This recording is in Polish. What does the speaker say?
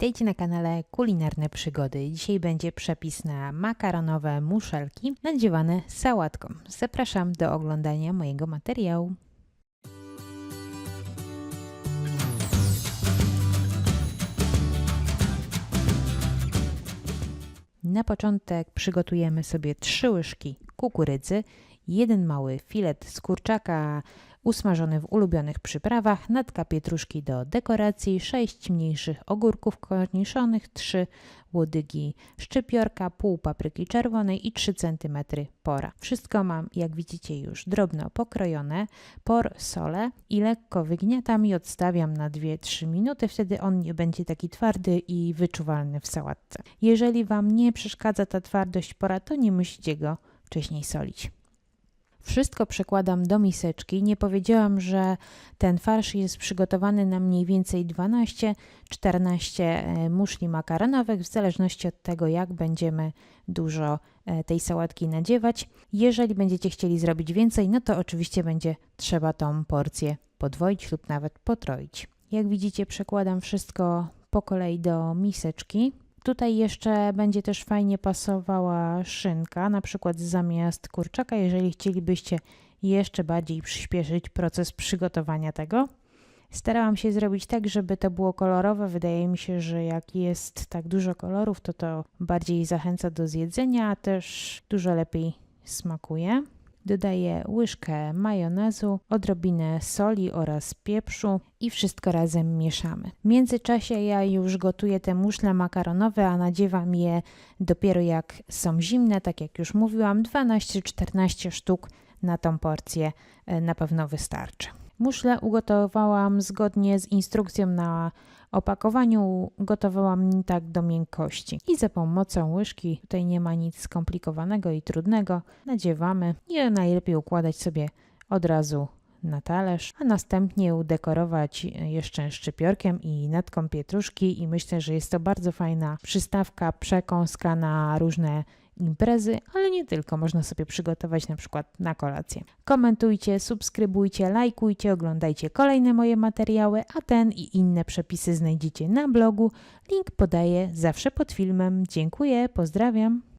Witajcie na kanale Kulinarne Przygody. Dzisiaj będzie przepis na makaronowe muszelki nadziewane sałatką. Zapraszam do oglądania mojego materiału. Na początek przygotujemy sobie 3 łyżki kukurydzy, jeden mały filet z kurczaka usmażony w ulubionych przyprawach, natka pietruszki do dekoracji, 6 mniejszych ogórków korniszonych, 3 łodygi szczypiorka, pół papryki czerwonej i 3 cm pora. Wszystko mam, jak widzicie, już drobno pokrojone. Por solę i lekko wygniatam i odstawiam na 2-3 minuty, wtedy on nie będzie taki twardy i wyczuwalny w sałatce. Jeżeli Wam nie przeszkadza ta twardość pora, to nie musicie go wcześniej solić. Wszystko przekładam do miseczki. Nie powiedziałam, że ten farsz jest przygotowany na mniej więcej 12-14 muszli makaronowych, w zależności od tego, jak będziemy dużo tej sałatki nadziewać. Jeżeli będziecie chcieli zrobić więcej, no to oczywiście będzie trzeba tą porcję podwoić lub nawet potroić. Jak widzicie, przekładam wszystko po kolei do miseczki. Tutaj jeszcze będzie też fajnie pasowała szynka, na przykład zamiast kurczaka, jeżeli chcielibyście jeszcze bardziej przyspieszyć proces przygotowania tego. Starałam się zrobić tak, żeby to było kolorowe. Wydaje mi się, że jak jest tak dużo kolorów, to to bardziej zachęca do zjedzenia, a też dużo lepiej smakuje. Dodaję łyżkę majonezu, odrobinę soli oraz pieprzu i wszystko razem mieszamy. W międzyczasie ja już gotuję te muszle makaronowe, a nadziewam je dopiero jak są zimne, tak jak już mówiłam, 12-14 sztuk na tą porcję na pewno wystarczy. Muszle ugotowałam zgodnie z instrukcją na opakowaniu, gotowałam tak do miękkości. I za pomocą łyżki, tutaj nie ma nic skomplikowanego i trudnego, nadziewamy i najlepiej układać sobie od razu na talerz, a następnie udekorować jeszcze szczypiorkiem i natką pietruszki i myślę, że jest to bardzo fajna przystawka, przekąska na różne imprezy, ale nie tylko, można sobie przygotować na przykład na kolację. Komentujcie, subskrybujcie, lajkujcie, oglądajcie kolejne moje materiały, a ten i inne przepisy znajdziecie na blogu. Link podaję zawsze pod filmem. Dziękuję, pozdrawiam.